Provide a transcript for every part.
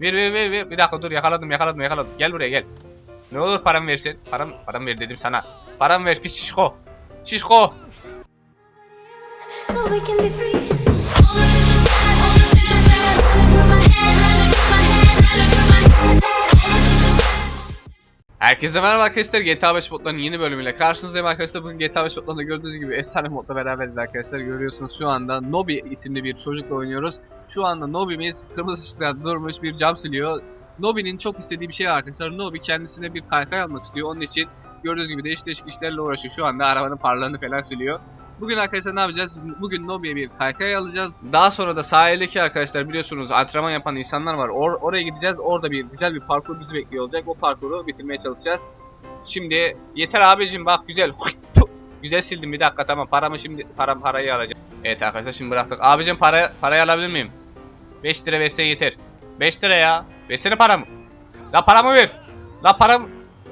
Ver ver ver ver. Bir dakika dur yakaladım yakaladım yakaladım. Gel buraya gel. Ne olur param versin. Param param ver dedim sana. Param ver pis şişko. Şişko. so we can be free. Herkese merhaba arkadaşlar GTA 5 modlarının yeni bölümüyle karşınızdayım arkadaşlar. Bugün GTA 5 modlarında gördüğünüz gibi efsane modla beraberiz arkadaşlar. Görüyorsunuz şu anda Nobi isimli bir çocukla oynuyoruz. Şu anda Nobi'miz kırmızı ışıkta durmuş bir cam siliyor. Nobi'nin çok istediği bir şey var arkadaşlar. Nobi kendisine bir kaykay almak istiyor. Onun için gördüğünüz gibi değişik değişik işlerle uğraşıyor. Şu anda arabanın farlarını falan siliyor. Bugün arkadaşlar ne yapacağız? Bugün Nobi'ye bir kaykay alacağız. Daha sonra da sahildeki arkadaşlar biliyorsunuz antrenman yapan insanlar var. Or- oraya gideceğiz. Orada bir güzel bir parkur bizi bekliyor olacak. O parkuru bitirmeye çalışacağız. Şimdi yeter abicim bak güzel. güzel sildim bir dakika tamam paramı şimdi param parayı alacağım. Evet arkadaşlar şimdi bıraktık. Abicim para parayı alabilir miyim? 5 lira versen yeter. 5 lira ya. Versene paramı. La paramı ver. La param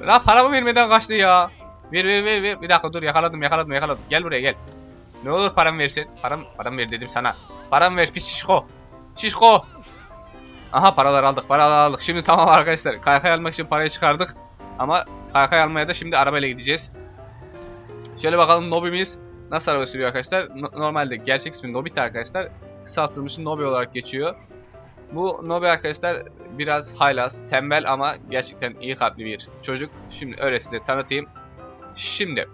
La paramı vermeden kaçtı ya. Ver ver ver ver. Bir dakika dur yakaladım yakaladım yakaladım. Gel buraya gel. Ne olur param versin. Param param ver dedim sana. Param ver pis şişko. Şişko. Aha paralar aldık paralar aldık. Şimdi tamam arkadaşlar. Kaykay almak için parayı çıkardık. Ama kaykay almaya da şimdi arabayla gideceğiz. Şöyle bakalım Nobi'miz nasıl araba sürüyor arkadaşlar. No- normalde gerçek ismi Nobita arkadaşlar. Kısaltılmış Nobi olarak geçiyor. Bu Nobi arkadaşlar biraz haylaz, tembel ama gerçekten iyi kalpli bir çocuk. Şimdi öyle size tanıtayım. Şimdi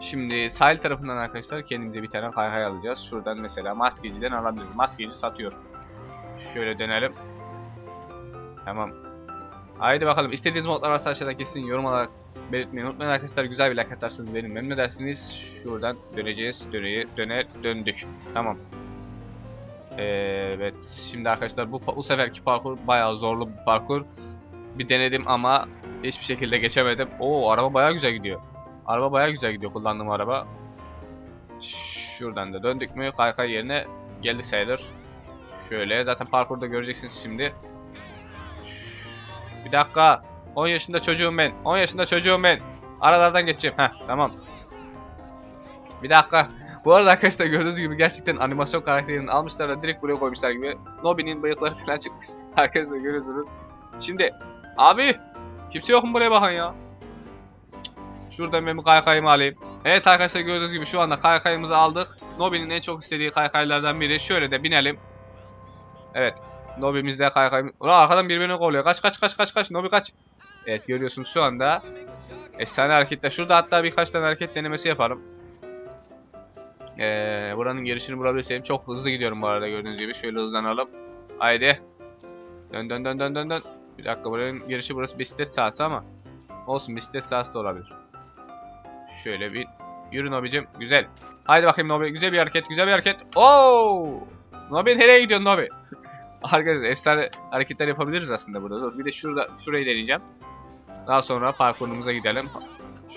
Şimdi sahil tarafından arkadaşlar kendimize bir tane kaykay alacağız. Şuradan mesela maskeciden alabiliriz. Maskeci satıyor. Şöyle dönelim. Tamam. Haydi bakalım. İstediğiniz modlar varsa aşağıda kesin yorum olarak belirtmeyi unutmayın arkadaşlar. Güzel bir like atarsanız benim memnun edersiniz. Şuradan döneceğiz. Döneye, döner, döndük. Tamam. Evet. Şimdi arkadaşlar bu, bu seferki parkur bayağı zorlu bir parkur. Bir denedim ama hiçbir şekilde geçemedim. Oo araba bayağı güzel gidiyor. Araba bayağı güzel gidiyor kullandığım araba. Şuradan da döndük mü kaykay yerine geldik sayılır. Şöyle zaten parkurda göreceksiniz şimdi. Bir dakika. 10 yaşında çocuğum ben. 10 yaşında çocuğum ben. Aralardan geçeceğim. Heh tamam. Bir dakika. Bu arada arkadaşlar gördüğünüz gibi gerçekten animasyon karakterini almışlar da direkt buraya koymuşlar gibi. Nobi'nin bıyıkları falan çıkmış. Arkadaşlar görüyorsunuz. Şimdi abi kimse yok mu buraya bakın ya? Şuradan ben bir kaykayımı alayım. Evet arkadaşlar gördüğünüz gibi şu anda kaykayımızı aldık. Nobi'nin en çok istediği kaykaylardan biri. Şöyle de binelim. Evet. Nobi'mizde kaykayımız... Ulan arkadan birbirini kovalıyor. Kaç kaç kaç kaç kaç. Nobi kaç. Evet görüyorsunuz şu anda. Efsane hareketler. Şurada hatta birkaç tane hareket denemesi yapalım. Ee, buranın girişini bulabilirsem çok hızlı gidiyorum bu arada gördüğünüz gibi. Şöyle hızlanalım. Haydi. Dön dön dön dön dön dön. Bir dakika buranın girişi burası bisiklet sahası ama. Olsun bisiklet sahası da olabilir. Şöyle bir yürü Nobi'cim. Güzel. Haydi bakayım Nobi. Güzel bir hareket. Güzel bir hareket. Oo! Nobi nereye gidiyorsun Nobi? Arkadaşlar efsane hareketler yapabiliriz aslında burada. Dur bir de şurada şurayı deneyeceğim. Daha sonra parkurumuza gidelim.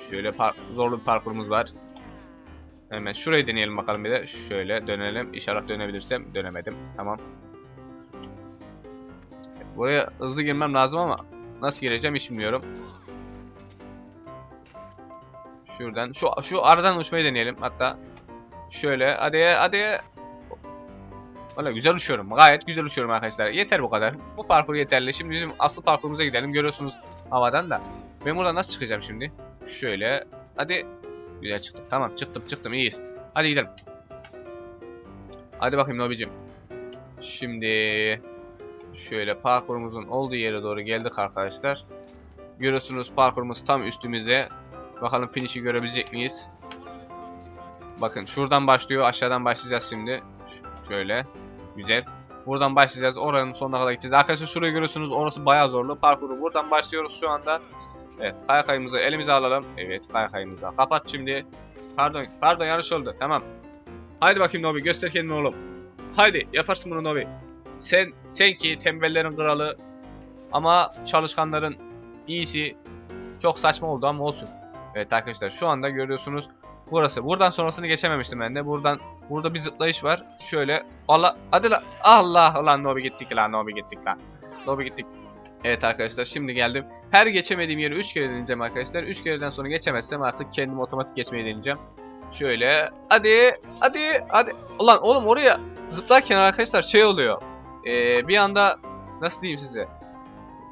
Şöyle par zorlu bir parkurumuz var. Hemen şurayı deneyelim bakalım bir de. Şöyle dönelim. İnşallah dönebilirsem. Dönemedim. Tamam. Buraya hızlı girmem lazım ama nasıl gireceğim hiç bilmiyorum. Şuradan şu şu aradan uçmayı deneyelim hatta. Şöyle hadi hadi. Valla güzel uçuyorum. Gayet güzel uçuyorum arkadaşlar. Yeter bu kadar. Bu parkur yeterli. Şimdi bizim asıl parkurumuza gidelim. Görüyorsunuz havadan da. Ben buradan nasıl çıkacağım şimdi? Şöyle. Hadi. Güzel çıktım. Tamam çıktım çıktım iyiyiz. Hadi gidelim. Hadi bakayım Nobicim. Şimdi şöyle parkurumuzun olduğu yere doğru geldik arkadaşlar. Görüyorsunuz parkurumuz tam üstümüzde. Bakalım finish'i görebilecek miyiz? Bakın şuradan başlıyor. Aşağıdan başlayacağız şimdi. Şöyle. Güzel. Buradan başlayacağız. Oranın sonuna kadar gideceğiz. Arkadaşlar şurayı görüyorsunuz. Orası bayağı zorlu. Parkuru buradan başlıyoruz şu anda. Evet. Kaykayımızı elimize alalım. Evet. Kaykayımızı kapat şimdi. Pardon. Pardon yanlış oldu. Tamam. Haydi bakayım Nobi. Göster kendini oğlum. Haydi. Yaparsın bunu Nobi. Sen, sen ki tembellerin kralı ama çalışkanların iyisi çok saçma oldu ama olsun. Evet arkadaşlar şu anda görüyorsunuz burası. Buradan sonrasını geçememiştim ben de. Buradan burada bir zıplayış var. Şöyle Allah hadi la Allah lan Nobi gittik lan Nobi gittik lan. Nobi gittik. Evet arkadaşlar şimdi geldim. Her geçemediğim yeri 3 kere deneyeceğim arkadaşlar. 3 kereden sonra geçemezsem artık kendim otomatik geçmeyi deneyeceğim. Şöyle hadi hadi hadi. Ulan oğlum oraya zıplarken arkadaşlar şey oluyor. Ee, bir anda nasıl diyeyim size?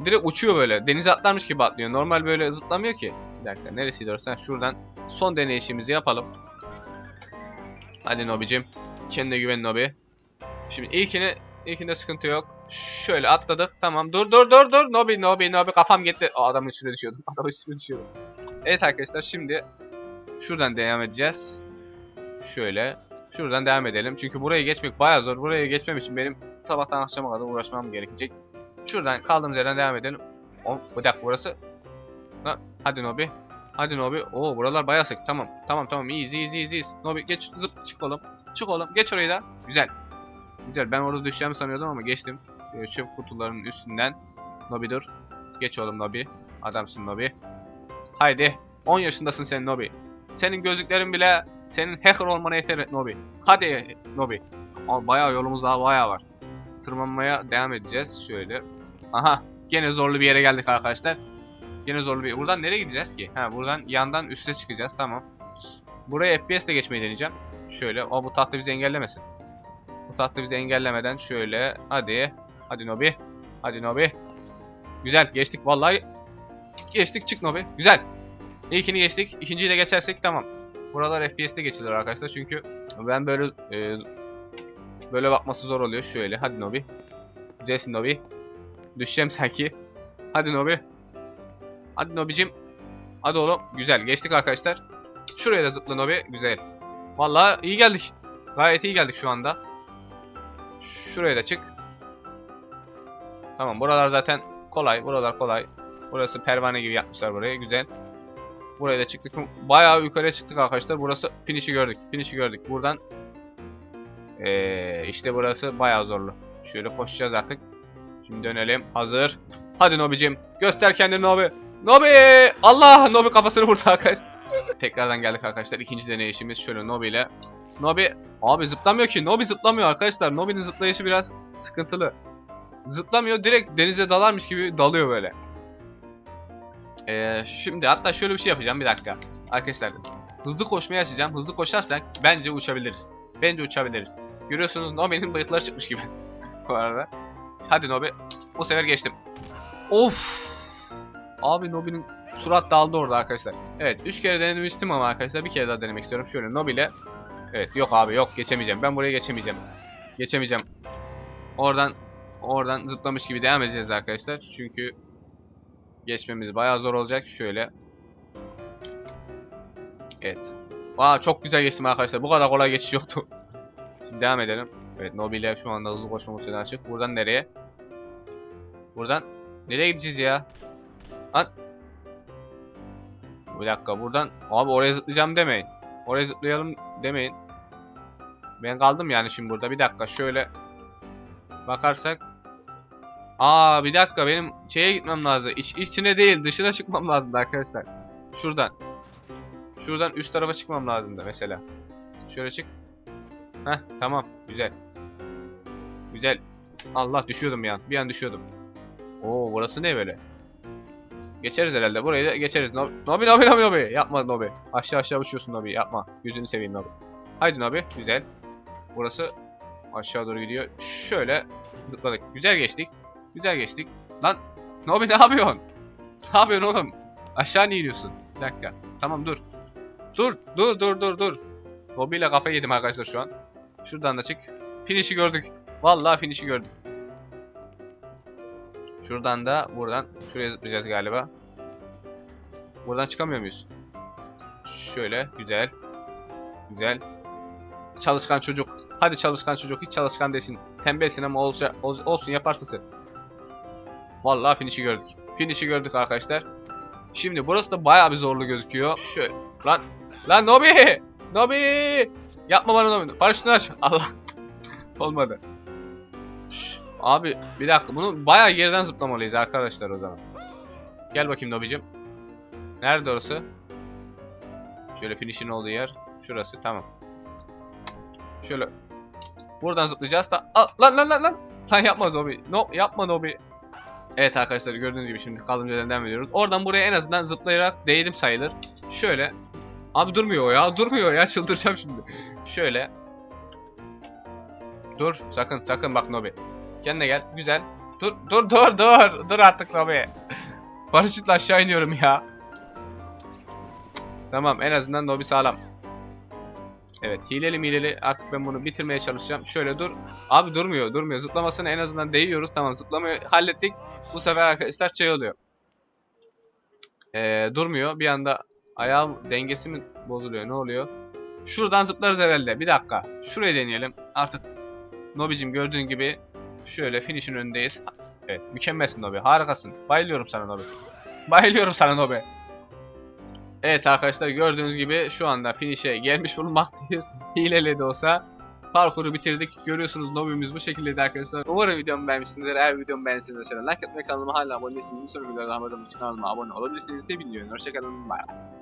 Direkt uçuyor böyle. Denize atlarmış gibi atlıyor. Normal böyle zıplamıyor ki. Bir dakika neresiydi orası? Şuradan son deneyişimizi yapalım. Hadi Nobi'cim. Kendine güven Nobi. Şimdi ilkini ilkinde sıkıntı yok. Şöyle atladık. Tamam. Dur dur dur dur. Nobi Nobi Nobi kafam gitti. Aa, adamın üstüne düşüyordum. Adamın üstüne düşüyordum. Evet arkadaşlar şimdi şuradan devam edeceğiz. Şöyle. Şuradan devam edelim. Çünkü burayı geçmek bayağı zor. Buraya geçmem için benim sabahtan akşama kadar uğraşmam gerekecek. Şuradan kaldığımız yerden devam edelim. O, bir dakika burası. Ha, hadi Nobi. Hadi Nobi. Oo buralar bayağı sık. Tamam. Tamam tamam. İyiyiz iyiyiz iyiyiz. iyiyiz. Nobi geç zıp çık oğlum. Çık oğlum. Geç orayı da. Güzel. Güzel. Ben orada düşeceğimi sanıyordum ama geçtim. Ee, çöp kutularının üstünden. Nobi dur. Geç oğlum Nobi. Adamsın Nobi. Haydi. 10 yaşındasın sen Nobi. Senin gözlüklerin bile senin hacker olmana yeter Nobi. Hadi Nobi. Bayağı yolumuz daha bayağı var. Tırmanmaya devam edeceğiz. Şöyle. Aha. Gene zorlu bir yere geldik arkadaşlar. Gene zorlu bir... Buradan nereye gideceğiz ki? Ha buradan yandan üste çıkacağız. Tamam. Buraya FPS ile geçmeyi deneyeceğim. Şöyle. O bu tahta bizi engellemesin. Bu tahta bizi engellemeden şöyle. Hadi. Hadi Nobi. Hadi Nobi. Güzel. Geçtik. Vallahi geçtik. Çık Nobi. Güzel. İlkini geçtik. İkinciyi de geçersek tamam. Buralar FPS'te geçilir arkadaşlar. Çünkü ben böyle e, böyle bakması zor oluyor. Şöyle. Hadi Nobi. Güzelsin Nobi. Düşeceğim sanki. Hadi Nobi. Hadi Nobi'cim. Hadi oğlum. Güzel. Geçtik arkadaşlar. Şuraya da zıpla Nobi. Güzel. Vallahi iyi geldik. Gayet iyi geldik şu anda. Şuraya da çık. Tamam. Buralar zaten kolay. Buralar kolay. Burası pervane gibi yapmışlar burayı. Güzel. Buraya da çıktık. Bayağı yukarıya çıktık arkadaşlar. Burası finish'i gördük. Finish'i gördük. Buradan ee, işte burası bayağı zorlu. Şöyle koşacağız artık. Şimdi dönelim. Hazır. Hadi Nobi'cim. Göster kendini Nobi. Nobi! Allah! Nobi kafasını vurdu arkadaşlar. Tekrardan geldik arkadaşlar. İkinci deneyişimiz şöyle Nobi ile. Nobi abi zıplamıyor ki. Nobi zıplamıyor arkadaşlar. Nobi'nin zıplayışı biraz sıkıntılı. Zıplamıyor. Direkt denize dalarmış gibi dalıyor böyle. Ee, şimdi hatta şöyle bir şey yapacağım bir dakika. Arkadaşlar hızlı koşmayı açacağım. Hızlı koşarsak bence uçabiliriz. Bence uçabiliriz. Görüyorsunuz Nobi'nin bıyıkları çıkmış gibi. Bu arada. Hadi Nobi. Bu sefer geçtim. Of. Abi Nobi'nin surat daldı orada arkadaşlar. Evet 3 kere denemiştim ama arkadaşlar bir kere daha denemek istiyorum. Şöyle Nobi. Evet yok abi yok geçemeyeceğim. Ben buraya geçemeyeceğim. Geçemeyeceğim. Oradan oradan zıplamış gibi devam edeceğiz arkadaşlar. Çünkü geçmemiz bayağı zor olacak. Şöyle. Evet. Aa çok güzel geçtim arkadaşlar. Bu kadar kolay geçiş yoktu. Şimdi devam edelim. Evet Nobi ile şu anda hızlı koşma motoru açık. Buradan nereye? Buradan nereye gideceğiz ya? Lan. Bir dakika buradan. Abi oraya zıplayacağım demeyin. Oraya zıplayalım demeyin. Ben kaldım yani şimdi burada. Bir dakika şöyle bakarsak. Aa bir dakika benim şeye gitmem lazım. İç, içine değil dışına çıkmam lazım arkadaşlar. Şuradan. Şuradan üst tarafa çıkmam lazım da mesela. Şöyle çık. Heh tamam güzel. Güzel. Allah düşüyordum bir an. Bir an düşüyordum. Oo burası ne böyle? Geçeriz herhalde. Burayı da geçeriz. Nobi Nobi Nobi Nobi. Nobi. Yapma Nobi. Aşağı aşağı uçuyorsun Nobi. Yapma. Yüzünü seveyim Nobi. Haydi Nobi. Güzel. Burası aşağı doğru gidiyor. Şöyle zıpladık. Güzel geçtik. Güzel geçtik. Lan Nobi ne yapıyorsun? Ne yapıyorsun oğlum? Aşağı niye iniyorsun? Bir dakika. Tamam dur. Dur. Dur dur dur dur. Nobi ile kafayı yedim arkadaşlar şu an. Şuradan da çık. Finish'i gördük. Vallahi finish'i gördük. Şuradan da buradan şuraya zıplayacağız galiba. Buradan çıkamıyor muyuz? Şöyle güzel. Güzel. Çalışkan çocuk. Hadi çalışkan çocuk. Hiç çalışkan desin. Tembelsin ama olsa, ol- olsun yaparsın sen. Vallahi finish'i gördük. Finish'i gördük arkadaşlar. Şimdi burası da bayağı bir zorlu gözüküyor. Şöyle. Lan. Lan Nobi. Nobi. Yapma bana Nobi. Paraşütünü aç. Allah. Olmadı. Şş, Abi bir dakika bunu bayağı geriden zıplamalıyız arkadaşlar o zaman. Gel bakayım Nobi'cim. Nerede orası? Şöyle finish'in olduğu yer. Şurası tamam. Şöyle. Buradan zıplayacağız da. Aa, lan lan lan lan. Lan yapma Nobi. No, yapma Nobi. Evet arkadaşlar gördüğünüz gibi şimdi kaldığımız yerden devam ediyoruz. Oradan buraya en azından zıplayarak değdim sayılır. Şöyle. Abi durmuyor ya. Durmuyor ya. Çıldıracağım şimdi. Şöyle. Dur. Sakın sakın bak Nobi. Kendine gel. Güzel. Dur dur dur dur. Dur artık Nobi. Paraşütle aşağı iniyorum ya. Tamam en azından Nobi sağlam. Evet hileli mileli artık ben bunu bitirmeye çalışacağım. Şöyle dur. Abi durmuyor durmuyor. Zıplamasını en azından değiyoruz. Tamam zıplamayı hallettik. Bu sefer arkadaşlar şey oluyor. Ee, durmuyor. Bir anda ayağım dengesi mi bozuluyor? Ne oluyor? Şuradan zıplarız herhalde. Bir dakika. Şurayı deneyelim. Artık Nobi'cim gördüğün gibi şöyle finish'in önündeyiz. Evet mükemmelsin Nobi. Harikasın. Bayılıyorum sana Nobi. Bayılıyorum sana Nobi. Evet arkadaşlar gördüğünüz gibi şu anda finish'e gelmiş bulunmaktayız. Hileli de olsa parkuru bitirdik. Görüyorsunuz Nobi'miz bu şekildeydi arkadaşlar. Umarım videomu beğenmişsinizdir. Eğer videomu beğendiyseniz like atmayı kanalıma hala abone değilseniz bir sonraki videoda kanalıma abone olabilirsiniz. Seviliyorum. Hoşçakalın. Bye.